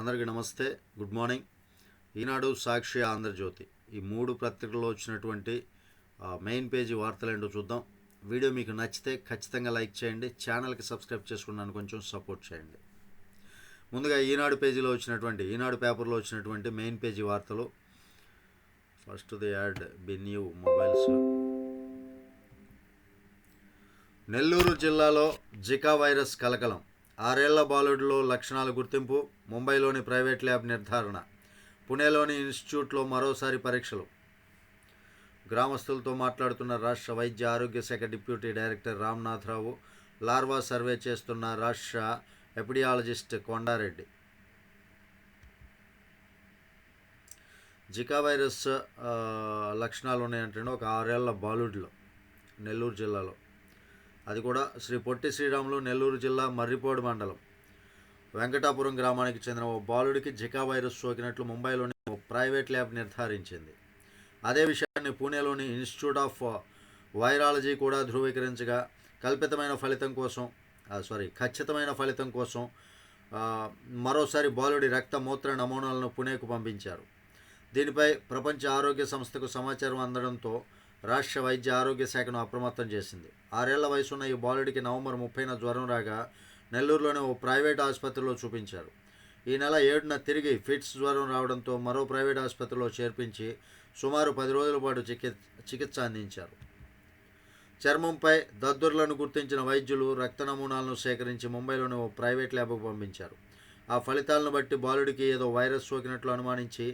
అందరికీ నమస్తే good morning. Eenadu Sakshi Andhra Jyothi. ఈ మూడు పత్రికల్లో వచ్చినటువంటి మెయిన్ పేజీ వార్తలు ఏంటో చూద్దాం. వీడియో మీకు నచ్చితే ఖచ్చితంగా లైక్ చేయండి ఛానల్కి సబ్స్క్రైబ్ చేసుకున్నాను కొంచెం సపోర్ట్ చేయండి. ముందుగా ఈనాడు పేజీలో వచ్చినటువంటి ఈనాడు పేపర్లో వచ్చినటువంటి మెయిన్ పేజీ వార్తలు. First the ad బిన్యూ mobiles Nellore జిల్లాలో జికా వైరస్ కలకలం. ఆరేళ్ళ బాలుడిలో లక్షణాల గుర్తింపు ముంబైలోని ప్రైవేట్ ల్యాబ్ నిర్ధారణ పుణేలోని ఇన్స్టిట్యూట్లో మరోసారి పరీక్షలు. గ్రామస్తులతో మాట్లాడుతున్న రాష్ట్ర వైద్య ఆరోగ్య శాఖ deputy director Ramnatharao larva survey చేస్తున్న రాష్ట్ర ఎపిడియాలజిస్ట్ కొండారెడ్డి. జికా వైరస్ లక్షణాలు ఉన్నాయంటే ఒక ఆరేళ్ళ బాలుడిలో నెల్లూరు జిల్లాలో. అది కూడా శ్రీ పొట్టి శ్రీరాములు నెల్లూరు జిల్లా మర్రిపోడు మండలం. వెంకటాపురం గ్రామానికి చెందిన ఓ బాలుడికి జికా వైరస్ సోకినట్లు ముంబైలోని ఓ ప్రైవేట్ ల్యాబ్ నిర్ధారించింది. అదే విషయాన్ని పూణేలోని ఇన్స్టిట్యూట్ ఆఫ్ వైరాలజీ కూడా ధృవీకరించగా కల్పితమైన ఫలితం కోసం సారీ ఖచ్చితమైన ఫలితం కోసం మరోసారి బాలుడి రక్త మూత్ర నమూనాలను పుణేకు పంపించారు. దీనిపై ప్రపంచ ఆరోగ్య సంస్థకు సమాచారం అందడంతో రాష్ట్ర వైద్య ఆరోగ్య శాఖను అప్రమత్తం చేసింది. ఆరేళ్ళ వయసున్న ఈ బాలుడికి నవంబర్ ముప్పైన జ్వరం రాగా నెల్లూరులోని ఓ ప్రైవేట్ ఆసుపత్రిలో చూపించారు. ఈ నెల ఏడున తిరిగి ఫిట్స్ జ్వరం రావడంతో మరో ప్రైవేట్ ఆసుపత్రిలో చేర్పించి సుమారు పది రోజుల పాటు చికిత్స చికిత్స అందించారు. చర్మంపై దద్దుర్లను గుర్తించిన వైద్యులు రక్త నమూనాలను సేకరించి ముంబైలోని ఓ ప్రైవేట్ ల్యాబ్కు పంపించారు. ఆ ఫలితాలను బట్టి బాలుడికి ఏదో వైరస్ సోకినట్లు అనుమానించి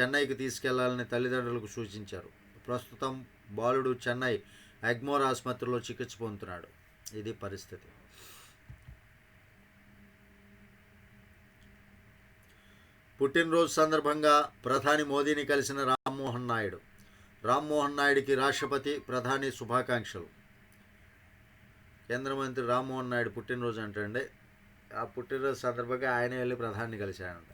చెన్నైకి తీసుకెళ్ళాలని తల్లిదండ్రులకు సూచించారు. ప్రస్తుతం బాలుడు చెన్నై ఎగ్మోర్ ఆసుపత్రిలో చికిత్స పొందుతున్నాడు. ఇది పరిస్థితి. పుట్టినరోజు సందర్భంగా ప్రధాని మోదీని కలిసిన రామ్మోహన్ నాయుడు. రామ్మోహన్ నాయుడికి రాష్ట్రపతి ప్రధాని శుభాకాంక్షలు. కేంద్ర మంత్రి రామ్మోహన్ నాయుడు పుట్టినరోజు అంటే ఆ పుట్టినరోజు సందర్భంగా ఆయన వెళ్ళి ప్రధాని కలిశాడంట.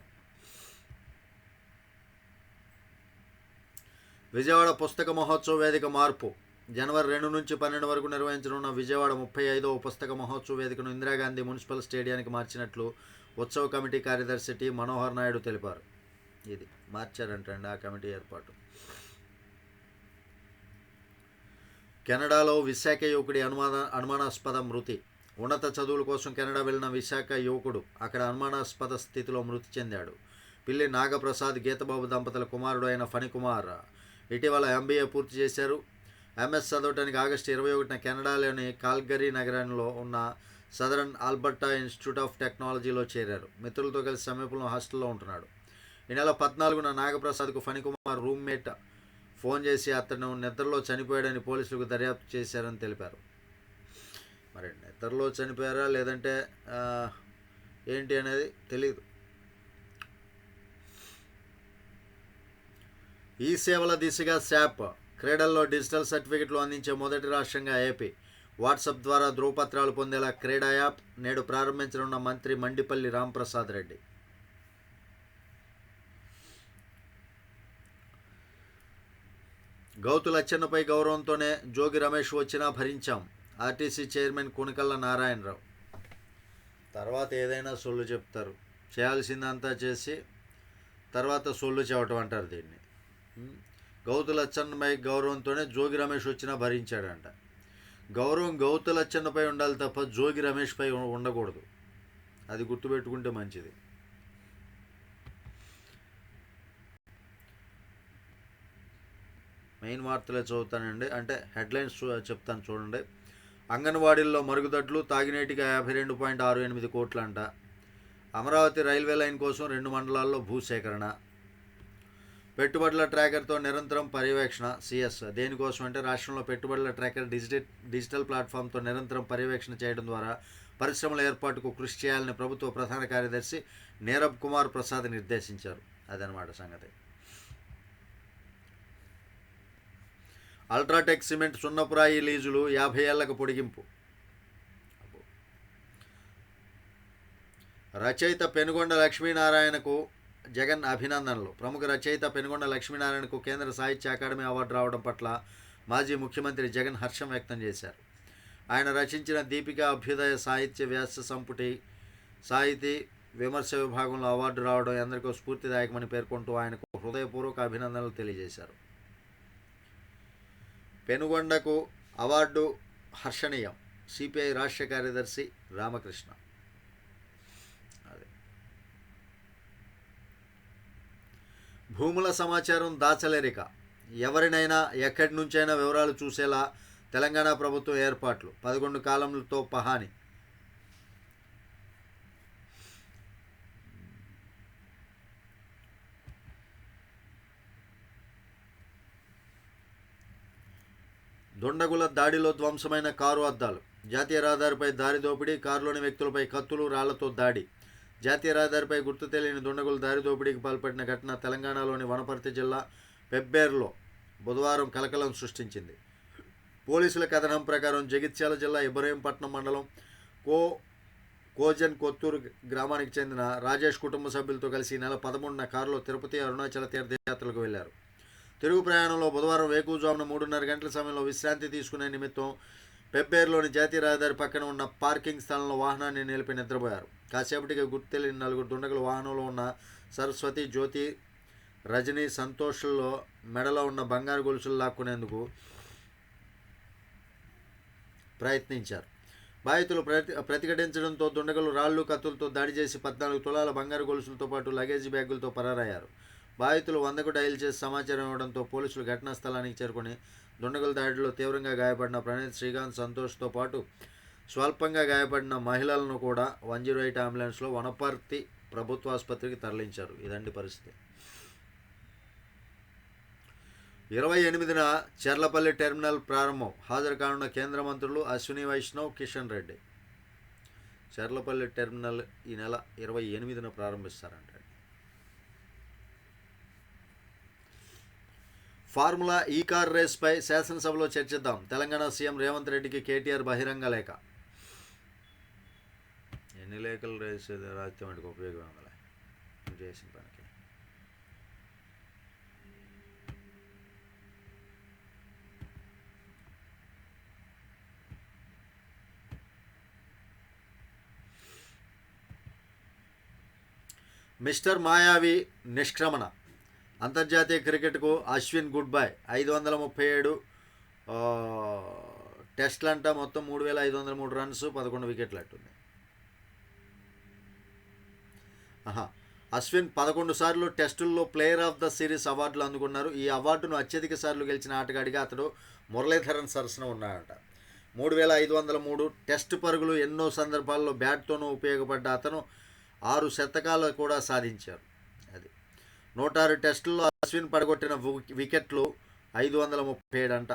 విజయవాడ పుస్తక మహోత్సవ వేదిక మార్పు. జనవరి రెండు నుంచి పన్నెండు వరకు నిర్వహించనున్న విజయవాడ ముప్పై ఐదవ పుస్తక మహోత్సవ వేదికను ఇందిరాగాంధీ మున్సిపల్ స్టేడియానికి మార్చినట్లు ఉత్సవ కమిటీ కార్యదర్శి టి. మనోహర్ నాయుడు తెలిపారు. ఇది మార్చారంటండి ఆ కమిటీ ఏర్పాటు. కెనడాలో విశాఖ యువకుడి అనుమాన అనుమానాస్పద మృతి. ఉన్నత చదువుల కోసం కెనడా వెళ్ళిన విశాఖ యువకుడు అక్కడ అనుమానాస్పద స్థితిలో మృతి చెందాడు. పిల్లి నాగప్రసాద్ గీతబాబు దంపతుల కుమారుడు అయిన ఫణికుమార్ ఇటీవల ఎంబీఏ పూర్తి చేశారు. ఎంఎస్ చదవటానికి ఆగస్టు ఇరవై ఒకటిన కెనడాలోని కాల్గరీ నగరంలో ఉన్న సదరన్ ఆల్బర్టా ఇన్స్టిట్యూట్ ఆఫ్ టెక్నాలజీలో చేరారు. మిత్రులతో కలిసి సమీపంలో హాస్టల్లో ఉంటున్నాడు. ఈ నెల పద్నాలుగున నాగప్రసాద్కు ఫణికుమార్ రూమ్మేట్ ఫోన్ చేసి అతను నిద్రలో చనిపోయాడని పోలీసులకు దర్యాప్తు చేశారని తెలిపారు. మరి నిద్రలో చనిపోయారా లేదంటే ఏంటి అనేది తెలియదు ఈ సేవల దిశగా శాప్ క్రీడల్లో డిజిటల్ సర్టిఫికెట్లు అందించే మొదటి రాష్ట్రంగా ఏపీ. వాట్సాప్ ద్వారా ధృవపత్రాలు పొందేలా క్రీడా యాప్ నేడు ప్రారంభించనున్న మంత్రి మండిపల్లి రాంప్రసాద్ రెడ్డి. గౌతు లచ్చన్నపై గౌరవంతోనే జోగి రమేష్ వచ్చినా భరించాం. RTC chairman Kunikalla Narayanarao. తర్వాత ఏదైనా సొల్లు చెప్తారు. చేయాల్సిందంతా చేసి తర్వాత సొల్లు చెప్పటం అంటారు దీన్ని. గౌతులచ్చన్నపై గౌరవంతోనే జోగి రమేష్ వచ్చినా భరించాడంట. గౌరవం గౌతులచ్చన్నపై ఉండాలి తప్ప జోగి రమేష్పై ఉండకూడదు. అది గుర్తుపెట్టుకుంటే మంచిది. మెయిన్ వార్తలే చదువుతానండి. అంటే హెడ్లైన్స్ చూ- చెప్తాను చూడండి. అంగన్వాడీల్లో మరుగుదొడ్లు తాగినీటికి యాభై రెండు పాయింట్ ఆరు ఎనిమిది కోట్లంట. అమరావతి రైల్వే లైన్ కోసం రెండు మండలాల్లో భూసేకరణ. పెట్టుబడుల ట్రాకర్తో నిరంతరం పర్యవేక్షణ సిఎస్. దేనికోసం అంటే రాష్ట్రంలో పెట్టుబడుల ట్రాకర్ డిజిటల్ డిజిటల్ ప్లాట్ఫామ్తో నిరంతరం పర్యవేక్షణ చేయడం ద్వారా పరిశ్రమల ఏర్పాటుకు కృషి చేయాలని ప్రభుత్వ ప్రధాన కార్యదర్శి నీరబ్ కుమార్ ప్రసాద్ నిర్దేశించారు. అదనమాట సంగతి. అల్ట్రాటెక్ సిమెంట్ సున్నపురాయి లీజులు యాభై ఏళ్ళకు పొడిగింపు. రచయిత పెనుగొండ లక్ష్మీనారాయణకు జగన్ అభినందనలు. ప్రముఖ రచయిత పెనుగొండ లక్ష్మీనారాయణకు కేంద్ర సాహిత్య అకాడమీ అవార్డు రావడం పట్ల మాజీ ముఖ్యమంత్రి జగన్ హర్షం వ్యక్తం చేశారు. ఆయన రచించిన దీపిక అభ్యుదయ సాహిత్య వ్యాస సంపుటి సాహితీ విమర్శ విభాగంలో అవార్డు రావడం ఎందరికో స్ఫూర్తిదాయకమని పేర్కొంటూ ఆయనకు హృదయపూర్వక అభినందనలు తెలియజేశారు. పెనుగొండకు అవార్డు హర్షణీయం. సిపిఐ రాష్ట్ర కార్యదర్శి రామకృష్ణ అదే భూముల సమాచారం దాచలేరిక. ఎవరినైనా ఎక్కడి నుంచైనా వివరాలు చూసేలా తెలంగాణ ప్రభుత్వం ఏర్పాట్లు. పదకొండు కాలంతో పహాని. దొండగుల దాడిలో ధ్వంసమైన కారు అద్దాలు. జాతీయ రహదారిపై దారి దోపిడీ కారులోని వ్యక్తులపై కత్తులు రాళ్ళతో దాడి. జాతీయ రహదారిపై గుర్తు తెలియని దుండగులు దారి దోపిడీకి పాల్పడిన ఘటన తెలంగాణలోని వనపర్తి జిల్లా పెబ్బేర్లో బుధవారం కలకలం సృష్టించింది. పోలీసుల కథనం ప్రకారం జగిత్యాల జిల్లా ఇబ్రహీంపట్నం మండలం కో కోజన్ కొత్తూరు గ్రామానికి చెందిన రాజేష్ కుటుంబ సభ్యులతో కలిసి ఈ నెల పదమూడున కారులో తిరుపతి అరుణాచల తీర్థయాత్రలకు వెళ్ళారు తిరుగు ప్రయాణంలో బుధవారం వేకువజామున మూడున్నర గంటల సమయంలో విశ్రాంతి తీసుకునే నిమిత్తం పెబ్బేరులోని జాతీయ రహదారి పక్కన ఉన్న పార్కింగ్ స్థలంలో వాహనాన్ని నిలిపి నిద్రపోయారు. కాసేపటికి గుర్తు నలుగురు దుండగులు వాహనంలో ఉన్న సరస్వతి జ్యోతి రజని సంతోష్లో మెడలో ఉన్న బంగారు గొలుసులు లాక్కునేందుకు ప్రయత్నించారు. బాధితులు ప్రతి ప్రతిఘటించడంతో దుండగులు రాళ్ళు కత్తులతో దాడి చేసి పద్నాలుగు తులాల బంగారు గొలుసులతో పాటు లగేజీ బ్యాగులతో పరారయ్యారు. బాధితులు వందకు డయల్ చేసి సమాచారం ఇవ్వడంతో పోలీసులు ఘటనా స్థలానికి చేరుకొని దుండగుల దాడిలో తీవ్రంగా గాయపడిన ప్రణీత్ శ్రీకాంత్ సంతోష్తో పాటు స్వల్పంగా గాయపడిన మహిళలను కూడా వన్ జీరో ఎయిట్ అంబులెన్స్లో వనపర్తి ప్రభుత్వ ఆసుపత్రికి తరలించారు. ఇదండి పరిస్థితి. ఇరవై ఎనిమిదిన చెర్లపల్లి టెర్మినల్ ప్రారంభం. హాజరు కానున్న కేంద్ర మంత్రులు అశ్విని వైష్ణవ్ కిషన్ రెడ్డి. చెర్లపల్లి టెర్మినల్ ఈ నెల ఇరవై ఎనిమిదిన ప్రారంభిస్తారంట. ఫార్ములా ఈ కార్ రేస్పై శాసనసభలో చర్చిద్దాం. తెలంగాణ సీఎం రేవంత్ రెడ్డికి కేటీఆర్ బహిరంగ లేఖ. ఎన్ని లేఖలు రాసేది రాస్తే వాటికి ఉపయోగం ఉందిలే నువ్వు చేసిన పనికి. మిస్టర్ మాయావి నిష్క్రమణ. అంతర్జాతీయ క్రికెట్కు అశ్విన్ గుడ్ బై ఐదు వందల ముప్పై ఏడు టెస్ట్లంట మొత్తం మూడు వేల ఐదు వందల మూడు రన్స్ పదకొండు వికెట్లు అట్టుంది అశ్విన్ పదకొండు సార్లు టెస్టుల్లో ప్లేయర్ ఆఫ్ ద సిరీస్ అవార్డులు అందుకున్నారు. ఈ అవార్డును అత్యధిక సార్లు గెలిచిన ఆటగాడిగా అతడు మురళీధరన్ సరసన ఉన్నాడట. మూడు వేల ఐదు వందల మూడు టెస్ట్ పరుగులు ఎన్నో సందర్భాల్లో బ్యాట్తోనూ ఉపయోగపడ్డ అతను ఆరు శతకాలు కూడా సాధించారు. అది. నూట ఆరు టెస్టుల్లో అశ్విన్ పడగొట్టిన వికెట్లు ఐదు వందల ముప్పై ఏడు అంట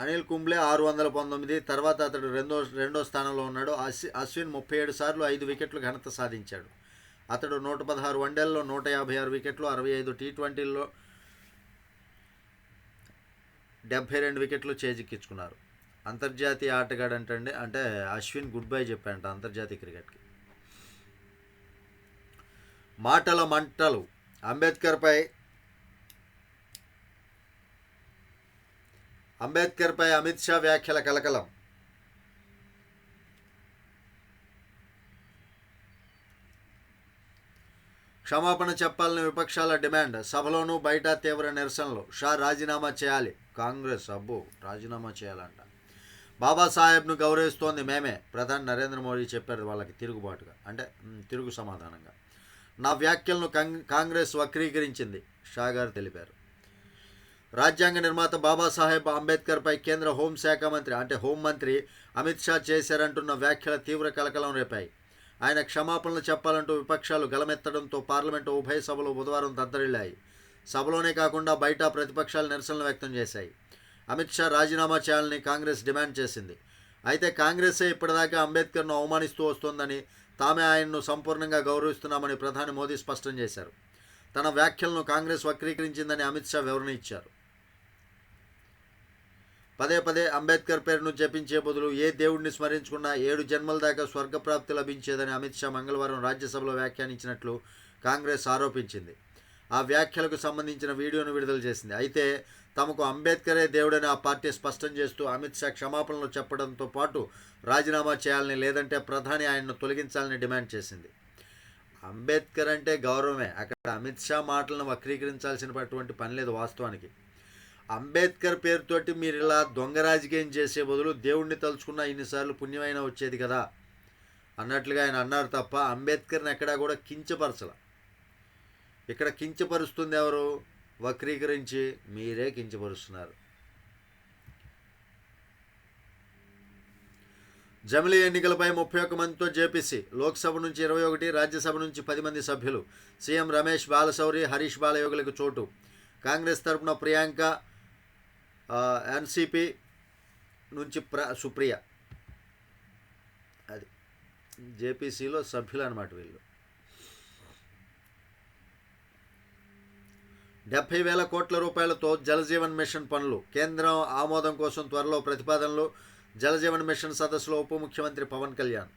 అనిల్ కుంబ్లే ఆరు వందల పంతొమ్మిది తర్వాత అతడు రెండో రెండో స్థానంలో ఉన్నాడు. అశ్వి అశ్విన్ ముప్పై ఏడు సార్లు ఐదు వికెట్లు ఘనత సాధించాడు. అతడు నూట పదహారు వన్డేల్లో నూట యాభై ఆరు వికెట్లు అరవై ఐదు టీ ట్వంటీల్లో డెబ్భై రెండు వికెట్లు చేజిక్కించుకున్నారు. అంతర్జాతీయ ఆటగాడు అంటే అంటే అశ్విన్ గుడ్ బై చెప్పాడంట అంతర్జాతీయ క్రికెట్కి. మాటల మంటలు. అంబేద్కర్పై అంబేద్కర్పై అమిత్ షా వ్యాఖ్యల కలకలం. క్షమాపణ చెప్పాలని విపక్షాల డిమాండ్. సభలోనూ బయట తీవ్ర నిరసనలు. షా రాజీనామా చేయాలి. కాంగ్రెస్ అబ్బో రాజీనామా చేయాలంట. బాబాసాహెబ్ను గౌరవిస్తోంది మేమే. ప్రధాని నరేంద్ర మోడీ చెప్పారు వాళ్ళకి తిరుగుబాటుగా. అంటే తిరుగు సమాధానంగా. నా వ్యాఖ్యలను కాంగ్- కాంగ్రెస్ వక్రీకరించింది. షా గారు తెలిపారు. రాజ్యాంగ నిర్మాత బాబాసాహెబ్ అంబేద్కర్పై కేంద్ర హోంశాఖ మంత్రి అంటే హోంమంత్రి అమిత్ షా చేశారంటున్న వ్యాఖ్యల తీవ్ర కలకలం రేపాయి. ఆయన క్షమాపణలు చెప్పాలంటూ విపక్షాలు గలమెత్తడంతో పార్లమెంటు ఉభయ సభలు బుధవారం దద్దరిల్లాయి. సభలోనే కాకుండా బయట ప్రతిపక్షాలు నిరసనలు వ్యక్తం చేశాయి. అమిత్ షా రాజీనామా చేయాలని కాంగ్రెస్ డిమాండ్ చేసింది. అయితే కాంగ్రెసే ఇప్పటిదాకా అంబేద్కర్ను అవమానిస్తూ వస్తోందని తామే ఆయన్ను సంపూర్ణంగా గౌరవిస్తున్నామని ప్రధాని మోదీ స్పష్టం చేశారు. తన వ్యాఖ్యలను కాంగ్రెస్ వక్రీకరించిందని అమిత్ షా వివరణ ఇచ్చారు. పదే పదే అంబేద్కర్ పేరును జపించే బదులు ఏ దేవుడిని స్మరించుకున్నా ఏడు జన్మల దాకా స్వర్గప్రాప్తి లభించేదని అమిత్ షా మంగళవారం రాజ్యసభలో వ్యాఖ్యానించినట్లు కాంగ్రెస్ ఆరోపించింది. ఆ వ్యాఖ్యలకు సంబంధించిన వీడియోను విడుదల చేసింది. అయితే తమకు అంబేద్కరే దేవుడని ఆ పార్టీ స్పష్టం చేస్తూ అమిత్ షా క్షమాపణలు చెప్పడంతో పాటు రాజీనామా చేయాలని లేదంటే ప్రధాని ఆయన్ను తొలగించాలని డిమాండ్ చేసింది. అంబేద్కర్ అంటే గౌరవమే. అక్కడ అమిత్ షా మాటలను వక్రీకరించాల్సినటువంటి పని లేదు వాస్తవానికి. అంబేద్కర్ పేరుతోటి మీరు ఇలా దొంగ రాజకీయం చేసే బదులు దేవుణ్ణి తలుచుకున్న ఇన్నిసార్లు పుణ్యమైన వచ్చేది కదా? అన్నట్లుగా ఆయన అన్నారు తప్ప అంబేద్కర్ని ఎక్కడా కూడా కించపరచల. ఇక్కడ కించపరుస్తుంది ఎవరు? వక్రీకరించి మీరే కించపరుస్తున్నారు. జమిలీ ఎన్నికలపై ముప్పై ఒక్క మందితో జేపీసీ లోక్సభ నుంచి ఇరవై ఒకటి రాజ్యసభ నుంచి పది మంది సభ్యులు సీఎం రమేష్ బాలశౌరి హరీష్ బాలయోగులకు చోటు. కాంగ్రెస్ తరపున ప్రియాంక ఎన్సిపి నుంచి ప్ర సుప్రియ. అది. జేపీసీలో సభ్యులు అనమాట వీళ్ళు. డెబ్బై వేల కోట్ల రూపాయలతో జలజీవన్ మిషన్ పనులు. కేంద్రం ఆమోదం కోసం త్వరలో ప్రతిపాదనలు. జలజీవన్ మిషన్ సదస్సులో ఉప ముఖ్యమంత్రి పవన్ కళ్యాణ్.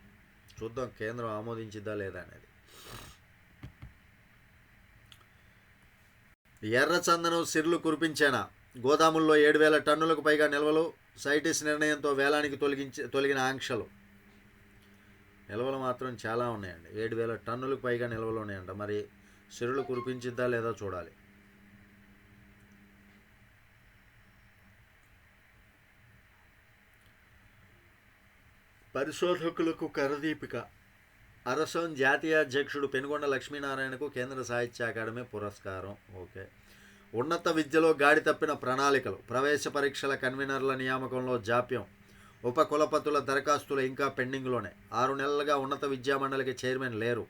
చూద్దాం కేంద్రం ఆమోదించిద్దా లేదా అనేది. ఎర్ర చందనం సిర్లు కురిపించేనా? గోదాముల్లో ఏడు వేల టన్నులకు పైగా నిల్వలు సైటిస్ నిర్ణయంతో వేలానికి తొలగించి తొలగిన ఆంక్షలు. నిల్వలు మాత్రం చాలా ఉన్నాయండి. ఏడు వేల టన్నులకు పైగా నిల్వలు ఉన్నాయంట. మరి సిరులు కురిపించిద్దా లేదా చూడాలి. పరిశోధకులకు కరదీపిక. అరసం జాతీయ అధ్యక్షుడు పెనుగొండ లక్ష్మీనారాయణకు కేంద్ర సాహిత్య అకాడమీ పురస్కారం. ఓకే. ఉన్నత విద్యలో గాడి తప్పిన ప్రణాళికలు. ప్రవేశ పరీక్షల కన్వీనర్ల నియామకంలో జాప్యం. ఉప కులపతుల దరఖాస్తులు ఇంకా పెండింగ్లోనే. ఆరు నెలలుగా ఉన్నత విద్యామండలికి చైర్మన్ లేరు.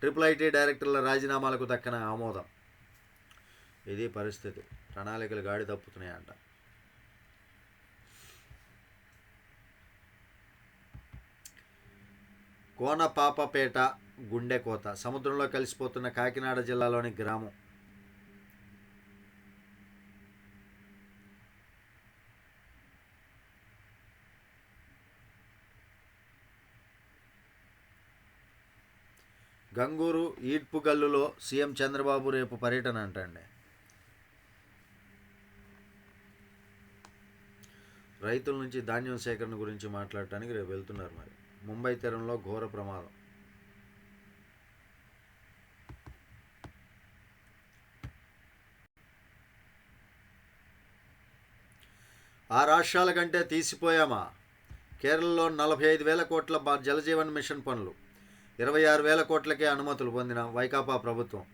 ట్రిపుల్ ఐటీ డైరెక్టర్ల రాజీనామాలకు దక్కన ఆమోదం. ఇది పరిస్థితి. ప్రణాళికలు గాడి తప్పుతున్నాయంట. కోనపాపపేట గుండెకోత సముద్రంలో కలిసిపోతున్న కాకినాడ జిల్లాలోని గ్రామం. గంగూరు ఈడ్పుగల్లులో సీఎం చంద్రబాబు రేపు పర్యటన అంటండి. రైతుల నుంచి ధాన్యం సేకరణ గురించి మాట్లాడటానికి రేపు వెళ్తున్నారు మరి. ముంబై తీరంలో ఘోర ప్రమాదం. ఆ రాష్ట్రాల కంటే తీసిపోయామా? కేరళలో నలభై ఐదు వేల కోట్ల జలజీవన్ మిషన్ పనులు. ఇరవై ఆరు వేల కోట్లకే అనుమతులు పొందిన వైకాపా ప్రభుత్వం.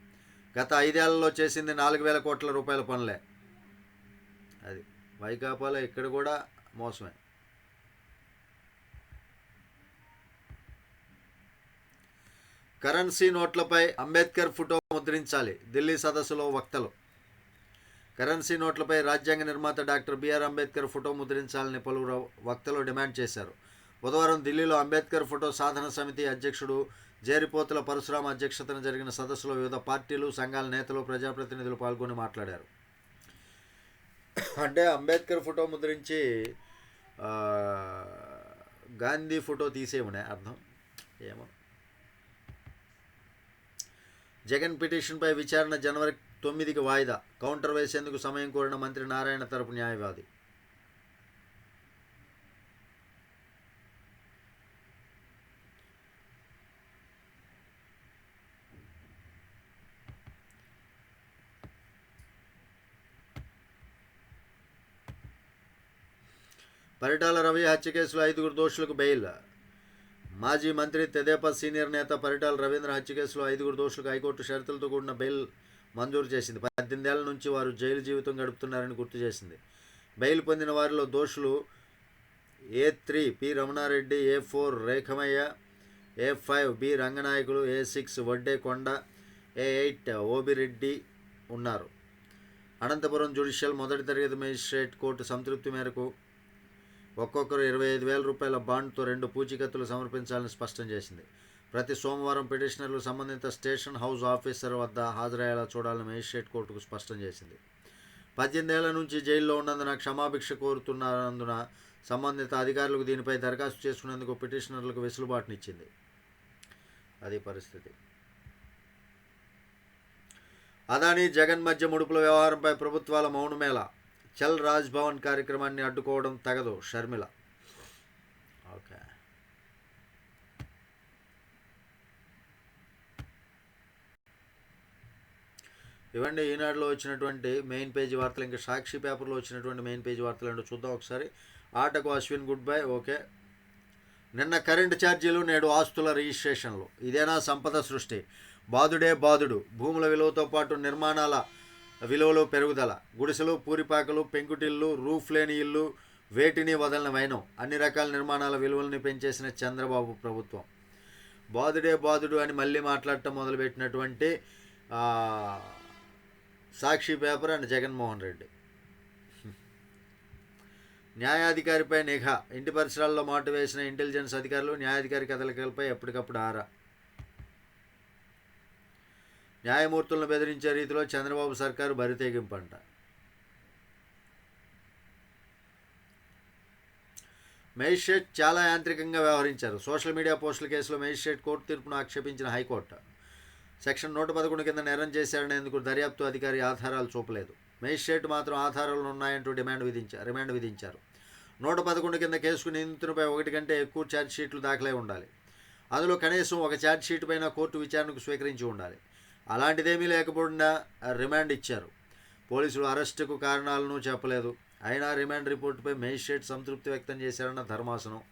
గత ఐదేళ్ళలో చేసింది నాలుగు వేల కోట్ల రూపాయల పనులే. అది వైకాపాలో ఇక్కడ కూడా మోసమే. కరెన్సీ నోట్లపై అంబేద్కర్ ఫోటో ముద్రించాలి ఢిల్లీ సదస్సులో వక్తలు. కరెన్సీ నోట్లపై రాజ్యాంగ నిర్మాత డాక్టర్ బిఆర్ అంబేద్కర్ ఫోటో ముద్రించాలని పలువురు వక్తలు డిమాండ్ చేశారు. బుధవారం ఢిల్లీలో అంబేద్కర్ ఫోటో సాధన సమితి అధ్యక్షుడు జేరిపోతుల పరశురామ అధ్యక్షతన జరిగిన సదస్సులో వివిధ పార్టీలు సంఘాల నేతలు ప్రజాప్రతినిధులు పాల్గొని మాట్లాడారు. అంటే అంబేద్కర్ ఫోటో ముద్రించి గాంధీ ఫోటో తీసేయమనే అర్థం? ఏమో. జగన్ పిటిషన్పై విచారణ జనవరి తొమ్మిదికి వాయిదా. కౌంటర్ వేసేందుకు సమయం కోరిన మంత్రి నారాయణ తరపు న్యాయవాది. పరిటాల రవి హత్య కేసులో ఐదుగురు దోషులకు బెయిల్. మాజీ మంత్రి తెదేపా సీనియర్ నేత పరిటాల రవీంద్ర హత్య కేసులో ఐదుగురు దోషులకు హైకోర్టు షరతులతో కూడిన బెయిల్ మంజూరు చేసింది. పద్దెనిమిదేళ్ళ నుంచి వారు జైలు జీవితం గడుపుతున్నారని గుర్తు చేసింది. బెయిల్ పొందిన వారిలో దోషులు A three P Ramanareddy A four Rekhamayya A five B Ranganayakulu A six Vadde Konda A eight Obireddy ఉన్నారు. అనంతపురం జ్యుడిషియల్ మొదటి తరగతి మేజిస్ట్రేట్ కోర్టు సంతృప్తి మేరకు ఒక్కొక్కరు ఇరవై ఐదు వేల రూపాయల బాండ్తో రెండు పూచీకత్తులు సమర్పించాలని స్పష్టం చేసింది. ప్రతి సోమవారం పిటిషనర్లు సంబంధిత స్టేషన్ హౌస్ ఆఫీసర్ వద్ద హాజరయ్యేలా చూడాలని మేజిస్ట్రేట్ కోర్టుకు స్పష్టం చేసింది. పద్దెనిమిదేళ్ళ నుంచి జైల్లో ఉన్నందున క్షమాభిక్ష కోరుతున్నందున సంబంధిత అధికారులకు దీనిపై దరఖాస్తు చేసుకునేందుకు పిటిషనర్లకు వెసులుబాటునిచ్చింది అది పరిస్థితి. అదానీ జగన్ మధ్య ముడుపుల వ్యవహారంపై ప్రభుత్వాల మౌనమేళ. చల్ రాజ్ భవన్ కార్యక్రమాన్ని అడ్డుకోవడం తగదు షర్మిల. ఓకే. ఇవ్వండి ఈనాడులో వచ్చినటువంటి మెయిన్ పేజీ వార్తలు ఇంకా సాక్షి పేపర్లో వచ్చినటువంటి మెయిన్ పేజీ వార్తలు ఏంటో చూద్దాం ఒకసారి. ఆటకు అశ్విన్ గుడ్ బై ఓకే. నిన్న కరెంటు ఛార్జీలు నేడు ఆస్తుల రిజిస్ట్రేషన్లు. ఇదేనా సంపద సృష్టి? బాదుడే బాదుడు. భూముల విలువతో పాటు నిర్మాణాల విలువలు పెరుగుదల గుడిసెలు పూరిపాకలు పెంకుటిల్లు రూఫ్ లేని ఇల్లు వేటిని వదలని వైనం అన్ని రకాల నిర్మాణాల విలువలను పెంచేసిన చంద్రబాబు ప్రభుత్వం. బాధుడే బాధుడు అని మళ్ళీ మాట్లాడటం మొదలుపెట్టినటువంటి సాక్షి పేపర్ అండ్ జగన్మోహన్ రెడ్డి. న్యాయాధికారిపై నిఘా ఇంటి పరిసరాల్లో మాటు వేసిన ఇంటెలిజెన్స్ అధికారులు న్యాయాధికారి కదలికలపై ఎప్పటికప్పుడు ఆరా. న్యాయమూర్తులను బెదిరించే రీతిలో చంద్రబాబు సర్కారు బరితెగింపంట మేజిస్ట్రేట్ చాలా యాంత్రికంగా వ్యవహరించారు. సోషల్ మీడియా పోస్టుల కేసులో మేజిస్ట్రేట్ కోర్టు తీర్పును ఆక్షేపించిన హైకోర్టు. సెక్షన్ నూట పదకొండు కింద నేరం చేశారనేందుకు దర్యాప్తు అధికారి ఆధారాలు చూపలేదు. మేజిస్ట్రేట్ మాత్రం ఆధారాలు ఉన్నాయంటూ డిమాండ్ విధించారు రిమాండ్ విధించారు. నూట పదకొండు కింద కేసుకు నిందితునిపై ఒకటి కంటే ఎక్కువ ఛార్జ్ షీట్లు దాఖలై ఉండాలి. అందులో కనీసం ఒక ఛార్జ్ షీట్ పైన కోర్టు విచారణకు స్వీకరించి ఉండాలి. అలాంటిదేమీ లేకపోకుండా రిమాండ్ ఇచ్చారు. పోలీసులు అరెస్టుకు కారణాలను చెప్పలేదు. అయినా రిమాండ్ రిపోర్టుపై మేజిస్ట్రేట్ సంతృప్తి వ్యక్తం చేశారన్న ధర్మాసనం.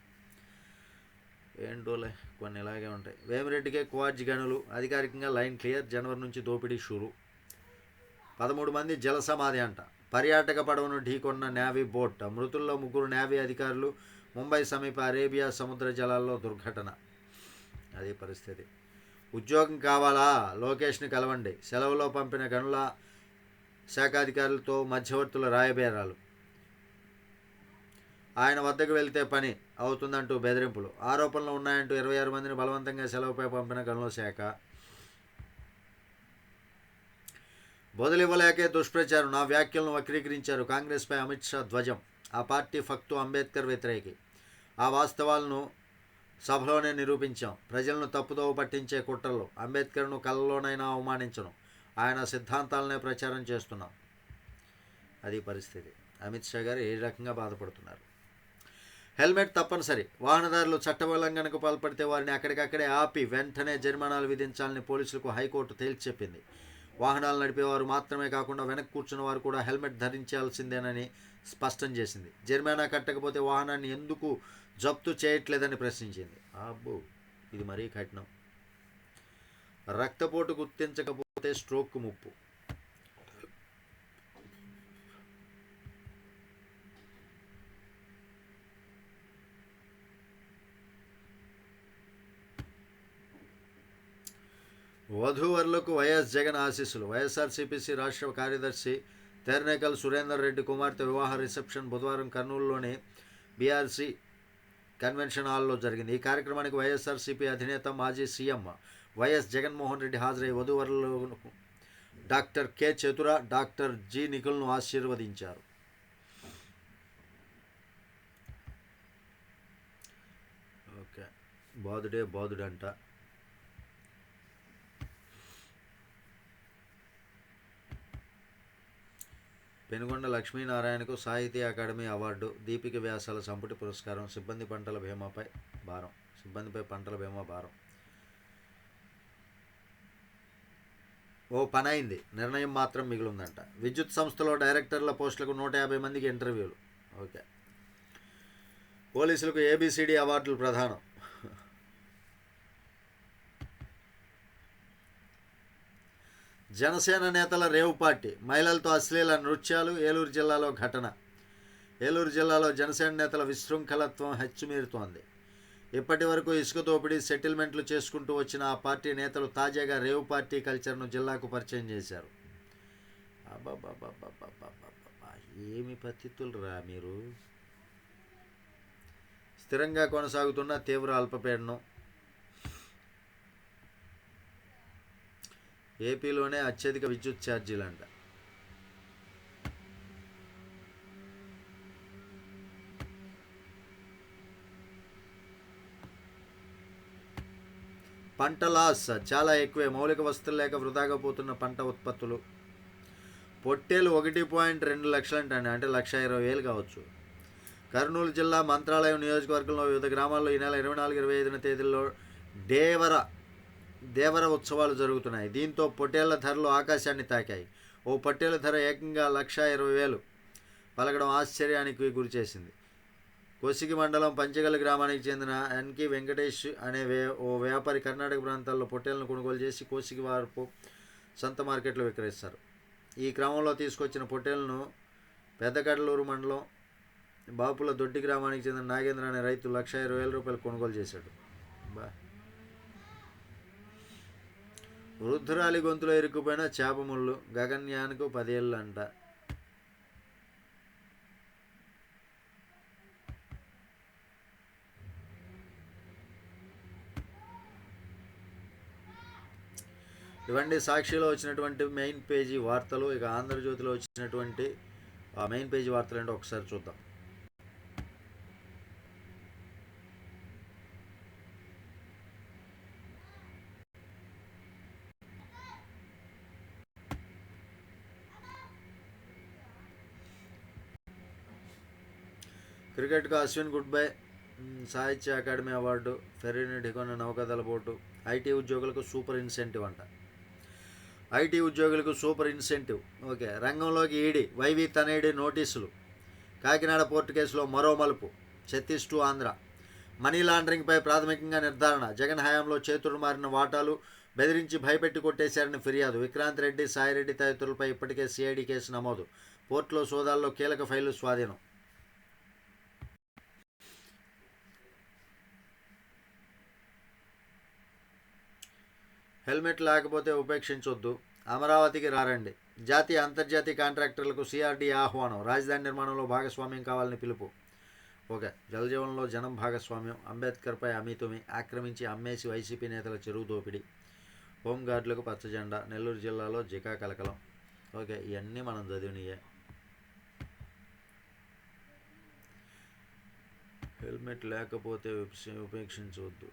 ఏంటోలే కొన్ని ఇలాగే ఉంటాయి. వేమిరెడ్డికే క్వాడ్జ్ గనులు అధికారికంగా లైన్ క్లియర్ జనవరి నుంచి దోపిడీ షురు. పదమూడు మంది జల సమాధి అంట. పర్యాటక పడవను ఢీకొన్న నేవీ బోట్ మృతుల్లో ముగ్గురు నేవీ అధికారులు ముంబై సమీప అరేబియా సముద్ర జలాల్లో దుర్ఘటన. అదే పరిస్థితి. ఉద్యోగం కావాలా? లోకేష్ని కలవండి. సెలవులో పంపిన గనుల శాఖాధికారులతో మధ్యవర్తుల రాయబేరాలు. ఆయన వద్దకు వెళ్తే పని అవుతుందంటూ బెదిరింపులు. ఆరోపణలు ఉన్నాయంటూ ఇరవై ఆరు మందిని బలవంతంగా సెలవుపై పంపిన గనుల శాఖ. బదులివ్వలేకే దుష్ప్రచారం. నా వ్యాఖ్యలను వక్రీకరించారు కాంగ్రెస్పై అమిత్ షా ధ్వజం. ఆ పార్టీ ఫక్తు అంబేద్కర్ వ్యతిరేకి. ఆ వాస్తవాలను సభలోనే నిరూపించాం. ప్రజలను తప్పుదోవ పట్టించే కుట్రలు అంబేద్కర్ను కళ్ళలోనైనా అవమానించను. ఆయన సిద్ధాంతాలనే ప్రచారం చేస్తున్నాం. అది పరిస్థితి. అమిత్ షా గారు ఏ రకంగా బాధపడుతున్నారు? హెల్మెట్ తప్పనిసరి. వాహనదారులు చట్ట ఉల్లంఘనకు పాల్పడితే వారిని అక్కడికక్కడే ఆపి వెంటనే జరిమానాలు విధించాలని పోలీసులకు హైకోర్టు తేల్చి చెప్పింది. వాహనాలు నడిపేవారు మాత్రమే కాకుండా వెనక్కి కూర్చున్న వారు కూడా హెల్మెట్ ధరించాల్సిందేనని స్పష్టం చేసింది. జరిమానా కట్టకపోతే వాహనాన్ని ఎందుకు జప్తు చేయట్లేదని ప్రశ్నించింది. అబ్బో ఇది మరీ కఠినం. రక్తపోటు గుర్తించకపోతే స్ట్రోక్ ముప్పు. వధూవరులకు వైఎస్ జగన్ ఆశీస్సులు. వైఎస్ఆర్సీపీసీ రాష్ట్ర కార్యదర్శి తెరనేకల్ సురేందర్ రెడ్డి కుమార్తె వివాహ రిసెప్షన్ బుధవారం కర్నూలులోని బీఆర్సీ కన్వెన్షన్ హాల్లో జరిగింది. ఈ కార్యక్రమానికి వైఎస్ఆర్సీపీ అధినేత మాజీ సీఎం వైఎస్ జగన్మోహన్ రెడ్డి హాజరై వధూవరులకు doctor K Chatura doctor G నిఖుల్ను ఆశీర్వదించారు. ఓకే. బాదుడే బాదుడంట. పెనుగొండ లక్ష్మీనారాయణకు సాహితీ అకాడమీ అవార్డు దీపిక వ్యాసాల సంపుటి పురస్కారం సిబ్బంది పంటల బీమాపై భారం సిబ్బందిపై పంటల బీమా భారం. ఓ పని అయింది నిర్ణయం మాత్రం మిగిలిందంట. విద్యుత్ సంస్థలో డైరెక్టర్ల పోస్టులకు నూట యాభై మందికి ఇంటర్వ్యూలు. ఓకే. పోలీసులకు ఏబిసిడి అవార్డులు ప్రధానం. జనసేన నేతల రేవు పార్టీ మహిళలతో అశ్లీల నృత్యాలు ఏలూరు జిల్లాలో ఘటన. ఏలూరు జిల్లాలో జనసేన నేతల విశృంఖలత్వం హెచ్చుమీరుతోంది. ఇప్పటి వరకు ఇసుక దోపిడీ సెటిల్మెంట్లు చేసుకుంటూ వచ్చిన ఆ పార్టీ నేతలు తాజాగా రేవు పార్టీ కల్చర్ను జిల్లాకు పరిచయం చేశారు. ఏమి పతితులరా మీరు? స్థిరంగా కొనసాగుతున్న తీవ్ర అల్పపీడనం. ఏపీలోనే అత్యధిక విద్యుత్ ఛార్జీలంట. పంట లాస్ చాలా ఎక్కువే. మౌలిక వసతులు లేక వృధాగా పోతున్న పంట ఉత్పత్తులు. పొట్టేలు ఒకటి పాయింట్ రెండు లక్షలంటండి. అంటే లక్ష ఇరవై వేలు కావచ్చు. కర్నూలు జిల్లా మంత్రాలయం నియోజకవర్గంలో వివిధ గ్రామాల్లో ఈ నెల ఇరవై నాలుగు ఇరవై ఐదున తేదీల్లో దేవర దేవర ఉత్సవాలు జరుగుతున్నాయి. దీంతో పొట్టేళ్ళ ధరలు ఆకాశాన్ని తాకాయి. ఓ పొట్టేల ధర ఏకంగా లక్ష ఇరవై వేలు. పలకడం ఆశ్చర్యానికి గురిచేసింది. కొసిగి మండలం పంచగల్ గ్రామానికి చెందిన ఎన్కి వెంకటేష్ అనే వే ఓ వ్యాపారి కర్ణాటక ప్రాంతాల్లో పొట్టేళ్ళను కొనుగోలు చేసి కోసిగి వారు సొంత మార్కెట్లో విక్రయిస్తారు. ఈ క్రమంలో తీసుకొచ్చిన పొట్టేలను పెద్దకడలూరు మండలం బాపుల దొడ్డి గ్రామానికి చెందిన నాగేంద్ర అనే రైతు లక్ష ఇరవై వేల రూపాయలు కొనుగోలు చేశాడు. బా వృద్ధురాలి గొంతులో ఇరుక్కుపోయిన చేప ముళ్ళు గగన్యానికి పదేళ్ళు అంట ఇవన్నీ సాక్షిలో వచ్చినటువంటి మెయిన్ పేజీ వార్తలు. ఇక ఆంధ్రజ్యోతిలో వచ్చినటువంటి ఆ మెయిన్ పేజీ వార్తలు అంటే ఒకసారి చూద్దాం. క్రికెట్కు Ashwin good bye Sahitya Akademi award ఫెర్రీని ఢికొన్న నౌకాదళ బోటు ఐటీ ఉద్యోగులకు సూపర్ ఇన్సెంటివ్ అంట. ఐటీ ఉద్యోగులకు సూపర్ ఇన్సెంటివ్. ఓకే రంగంలోకి ఈడీ వైవి తనేడి నోటీసులు. కాకినాడ పోర్టు కేసులో మరో మలుపు ఛత్తీస్ టు ఆంధ్ర. మనీ లాండరింగ్పై ప్రాథమికంగా నిర్ధారణ. జగన్ హయాంలో చేతులు మారిన వాటాలు బెదిరించి భయపెట్టి కొట్టేశారని ఫిర్యాదు. విక్రాంత్ రెడ్డి సాయిరెడ్డి తదితరులపై ఇప్పటికే సిఐడి కేసు నమోదు. పోర్టులో సోదాల్లో కీలక ఫైళ్ళు స్వాధీనం. హెల్మెట్ లేకపోతే ఉపేక్షించొద్దు. అమరావతికి రారండి. జాతీయ అంతర్జాతీయ కాంట్రాక్టర్లకు సిఆర్డీ ఆహ్వానం. రాజధాని నిర్మాణంలో భాగస్వామ్యం కావాలని పిలుపు. ఓకే జలజీవనంలో జనం భాగస్వామ్యం. అంబేద్కర్పై అమితుమి. ఆక్రమించి అమ్మేసి వైసీపీ నేతల చెరువు దోపిడీ. హోంగార్డులకు పచ్చజెండా నెల్లూరు జిల్లాలో జికా కలకలం. ఓకే ఇవన్నీ మనం చదివినయే. హెల్మెట్ లేకపోతే ఉపేక్షించవద్దు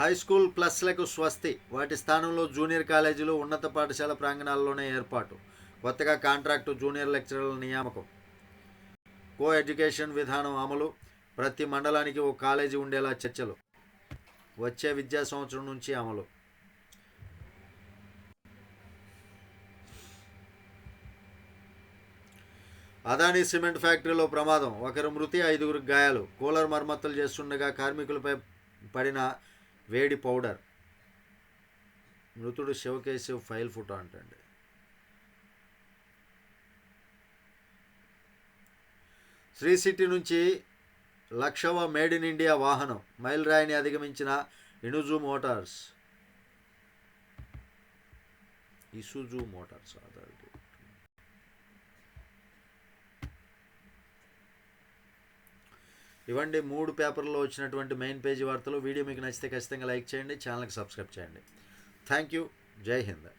హై స్కూల్ ప్లస్లకు స్వస్తి. వాటి స్థానంలో జూనియర్ కాలేజీలు ఉన్నత పాఠశాల ప్రాంగణాల్లోనే ఏర్పాటు. కొత్తగా కాంట్రాక్టు జూనియర్ లెక్చరర్ల నియామకం. కో ఎడ్యుకేషన్ విధానం అమలు. ప్రతి మండలానికి ఓ కాలేజీ ఉండేలా చర్చలు. వచ్చే విద్యా సంవత్సరం నుంచి అమలు. అదానీ సిమెంట్ ఫ్యాక్టరీలో ప్రమాదం. ఒకరు మృతి ఐదుగురు గాయాలు. కూలర్ మరమ్మతులు చేస్తుండగా కార్మికులపై పడిన వేడి పౌడర్. మృతుడు శివకేశవ్ ఫైల్ ఫోటో అంటండి. శ్రీ సిటీ నుంచి లక్షవ మేడ్ ఇన్ ఇండియా వాహనం మైల్ రాయిని అధిగమించిన Isuzu motors. Isuzu motors authority ఇవ్వండి. మూడు పేపర్లో వచ్చినటువంటి మెయిన్ పేజీ వార్తలు వీడియో మీకు నచ్చితే ఖచ్చితంగా లైక్ చేయండి ఛానల్కి సబ్స్క్రైబ్ చేయండి. Thank you. జై హింద్.